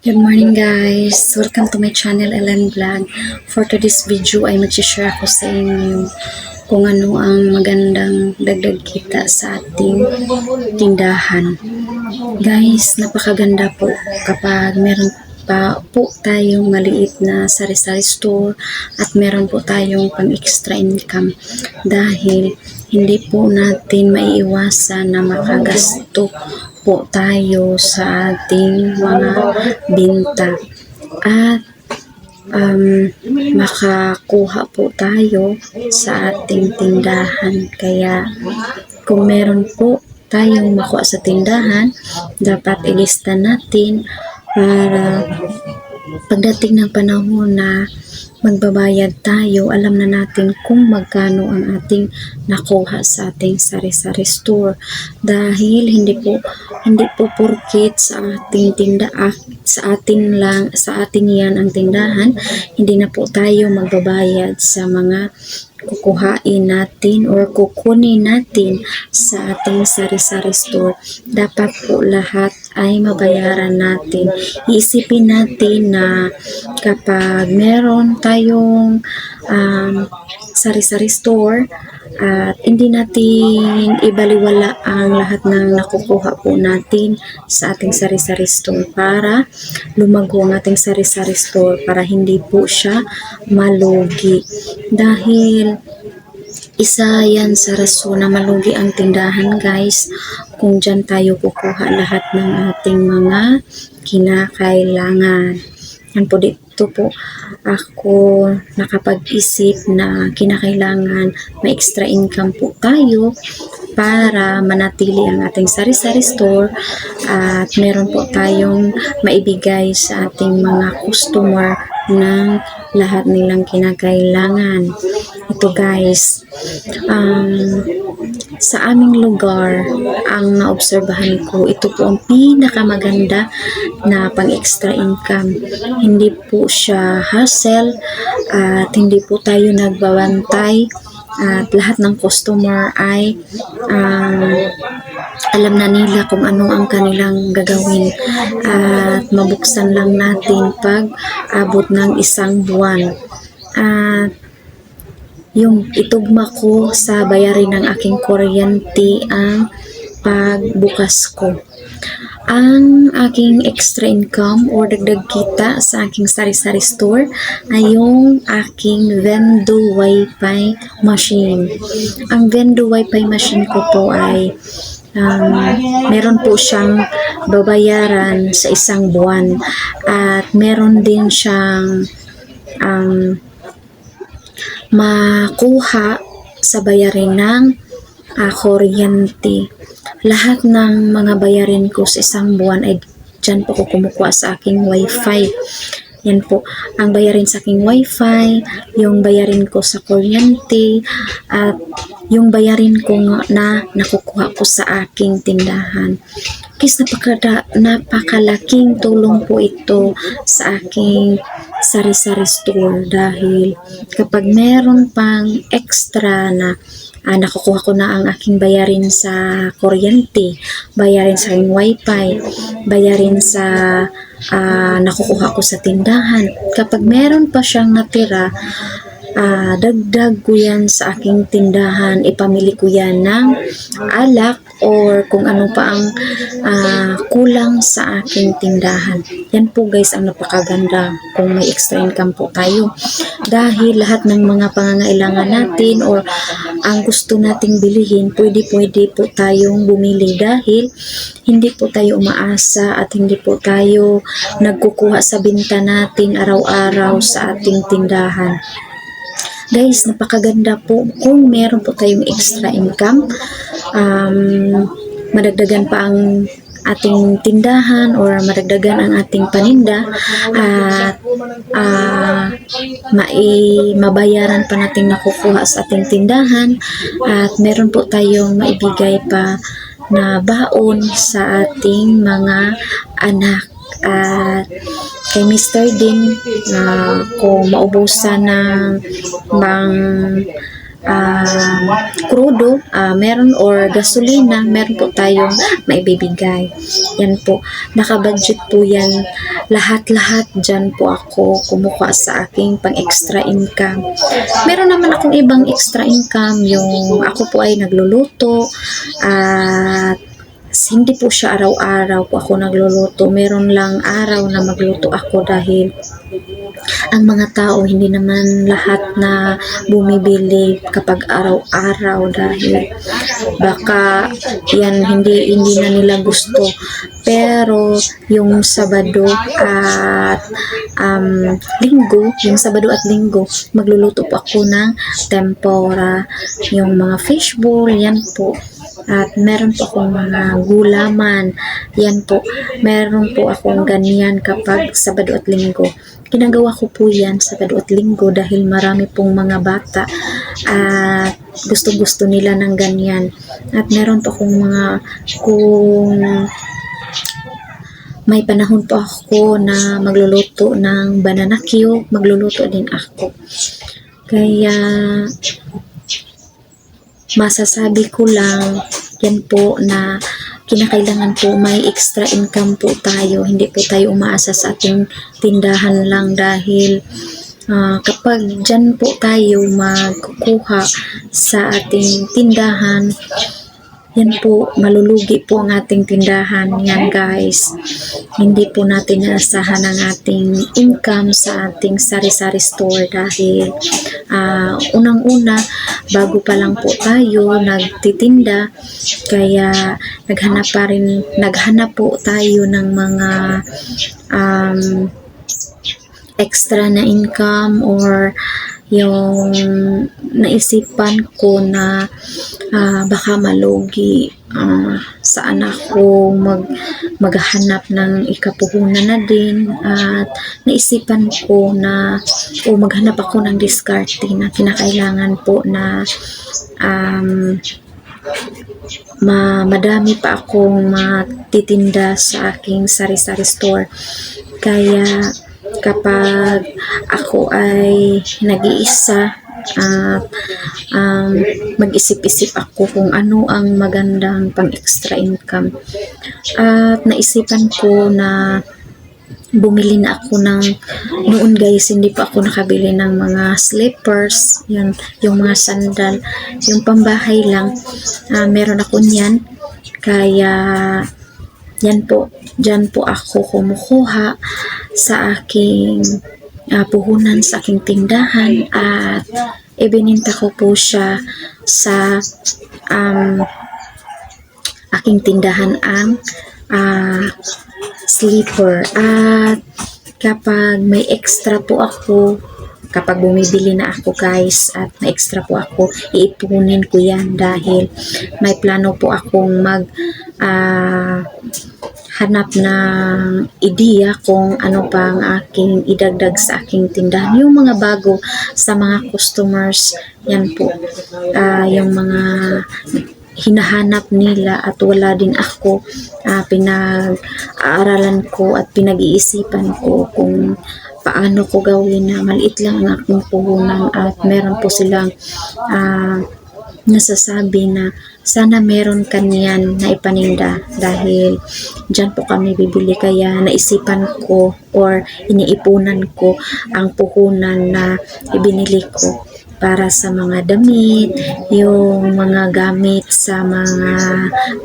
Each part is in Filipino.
Good morning guys! Welcome to my channel Ellen Vlog. For today's video ay mag-share ako sa inyo kung ano ang magandang dagdag kita sa ating tindahan. Guys, napakaganda po kapag meron pa po tayong maliit na sari-sari store at meron po tayong pang extra income dahil hindi po natin maiiwasan na makagasto po tayo sa ating mga binta at um, makakuha po tayo sa ating tindahan. Kaya kung meron po tayong makuha sa tindahan, dapat ilista natin para pagdating ng panahon na magbabayad tayo, alam na natin kung magkano ang ating nakuha sa ating sari-sari store. Dahil hindi po hindi po porkit sa ating tinda ah, sa atin lang sa atin yan ang tindahan, hindi na po tayo magbabayad sa mga kukuhain natin or kukunin natin sa ating sari-sari store. Dapat po lahat ay mabayaran natin. Iisipin natin na kapag meron tayong um, sari-sari store at hindi natin ibaliwala ang lahat ng nakukuha po natin sa ating sari-sari store para lumago ang ating sari-sari store para hindi po siya malugi. Dahil isa yan sa rason na malugi ang tindahan guys kung dyan tayo kukuha lahat ng ating mga kinakailangan. Yan po dito po ako nakapag-isip na kinakailangan may extra income po tayo para manatili ang ating sari-sari store at meron po tayong maibigay sa ating mga customer ng lahat nilang kinakailangan. Ito guys, um, sa aming lugar, ang naobserbahan ko, ito po ang pinakamaganda na pang-extra income. Hindi po siya hassle at hindi po tayo nagbabantay at lahat ng customer ay um, alam na nila kung ano ang kanilang gagawin at mabuksan lang natin pag abot ng isang buwan. At yung itugma ko sa bayarin ng aking kuryente ang pagbukas ko. Ang aking extra income or dagdag kita sa aking sari-sari store ay yung aking Vendo Wi-Fi machine. Ang Vendo Wi-Fi machine ko po ay um, meron po siyang babayaran sa isang buwan at meron din siyang um, makuha sa bayarin ng uh, kuryente. Lahat ng mga bayarin ko sa isang buwan ay dyan po ko kumukuha sa aking wifi. Yan po, ang bayarin sa aking wifi, yung bayarin ko sa kuryente, at yung bayarin ko na nakukuha ko sa aking tindahan. Kis napaka, napakalaking tulong po ito sa aking sari-sari store dahil kapag meron pang extra na ah, nakukuha ko na ang aking bayarin sa kuryente, bayarin sa aking wifi, bayarin sa ah, nakukuha ko sa tindahan. Kapag meron pa siyang natira, ah, dagdag ko yan sa aking tindahan, ipamili ko yan ng alak or kung ano pa ang ah, kulang sa aking tindahan. Yan po guys ang napakaganda kung may extra income po tayo. Dahil lahat ng mga pangangailangan natin or ang gusto nating bilihin, pwede-pwede po tayong bumili dahil hindi po tayo umaasa at hindi po tayo nagkukuha sa binta natin araw-araw sa ating tindahan. Guys, napakaganda po kung meron po tayong extra income. Um, madagdagan pa ang ating tindahan or madagdagan ang ating paninda at ah, mai mabayaran pa natin nakukuha sa ating tindahan at meron po tayong maibigay pa na baon sa ating mga anak at kay Mr. din na kung maubusan ng bang um, krudo, ah, meron or gasolina, meron po tayong maibibigay. Yan po. Nakabudget po yan. Lahat-lahat dyan po ako kumukuha sa aking pang-extra income. Meron naman akong ibang extra income. Yung ako po ay nagluluto at hindi po siya araw-araw po ako nagluluto. Meron lang araw na magluto ako dahil ang mga tao hindi naman lahat na bumibili kapag araw-araw dahil baka yan hindi hindi na nila gusto pero yung Sabado at um, Linggo yung Sabado at Linggo magluluto po ako ng tempura yung mga fishbowl yan po at meron po akong mga gulaman. Yan po. Meron po akong ganyan kapag Sabado at Linggo. Ginagawa ko po yan Sabado at Linggo dahil marami pong mga bata at gusto-gusto nila ng ganyan. At meron po akong mga kung may panahon po ako na magluluto ng banana cue, magluluto din ako. Kaya masasabi ko lang yan po na kinakailangan po may extra income po tayo. Hindi po tayo umaasa sa ating tindahan lang dahil ah, kapag dyan po tayo magkukuha sa ating tindahan, yan po, malulugi po ang ating tindahan. Yan guys. Hindi po natin naasahan ang ating income sa ating sari-sari store dahil ah, unang-una, bago pa lang po tayo nagtitinda, kaya naghanap pa rin, naghanap po tayo ng mga um, extra na income or yung naisipan ko na ah, baka malugi ah, sa anak ko mag maghanap ng ikapuhunan na din. At naisipan ko na o maghanap ako ng diskarte na kinakailangan po na um, ma madami pa akong matitinda sa aking sari-sari store. Kaya kapag ako ay nag-iisa at um, mag-isip-isip ako kung ano ang magandang pang-extra income. At naisipan ko na bumili na ako ng noon guys hindi pa ako nakabili ng mga slippers yun, yung mga sandal yung pambahay lang ah, meron ako niyan kaya yan po dyan po ako kumukuha sa aking ah, puhunan sa aking tindahan at ibininta ko po siya sa um, aking tindahan ang ah, sleeper. At kapag may extra po ako kapag bumibili na ako guys at may extra po ako iipunin ko yan dahil may plano po akong mag ah, hanap ng ideya kung ano pa ang aking idagdag sa aking tindahan. Yung mga bago sa mga customers, yan po. Ah, yung mga hinahanap nila at wala din ako ah, pinag-aaralan ko at pinag-iisipan ko kung paano ko gawin na maliit lang ang aking puhunan at meron po silang ah, nasasabi na sana meron kanyan na ipaninda dahil dyan po kami bibili. Kaya naisipan ko or iniipunan ko ang puhunan na ibinili ko para sa mga damit, yung mga gamit sa mga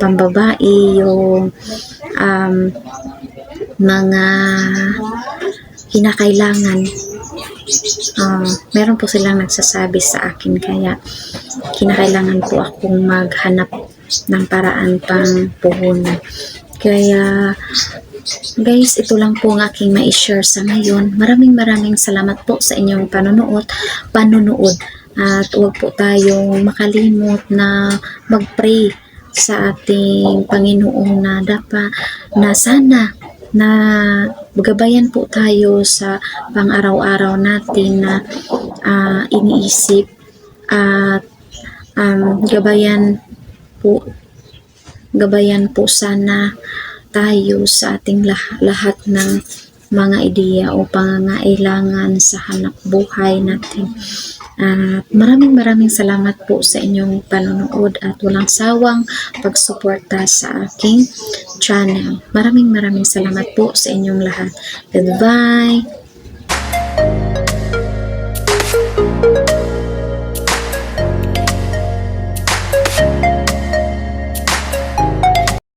pambabae, yung um, mga kinakailangan. Ah, meron po silang nagsasabi sa akin kaya kinakailangan po akong maghanap ng paraan pang puhunan. Kaya guys, ito lang po ang aking ma-share sa ngayon. Maraming maraming salamat po sa inyong panonood, panonood. At huwag po tayong makalimot na mag-pray sa ating Panginoon na dapa na sana na gabayan po tayo sa pang-araw-araw natin na ah, iniisip at um, gabayan po gabayan po sana tayo sa ating lah- lahat ng mga ideya o pangangailangan sa hanap buhay natin. At maraming maraming salamat po sa inyong panonood at walang sawang pagsuporta sa aking channel. Maraming maraming salamat po sa inyong lahat. Goodbye!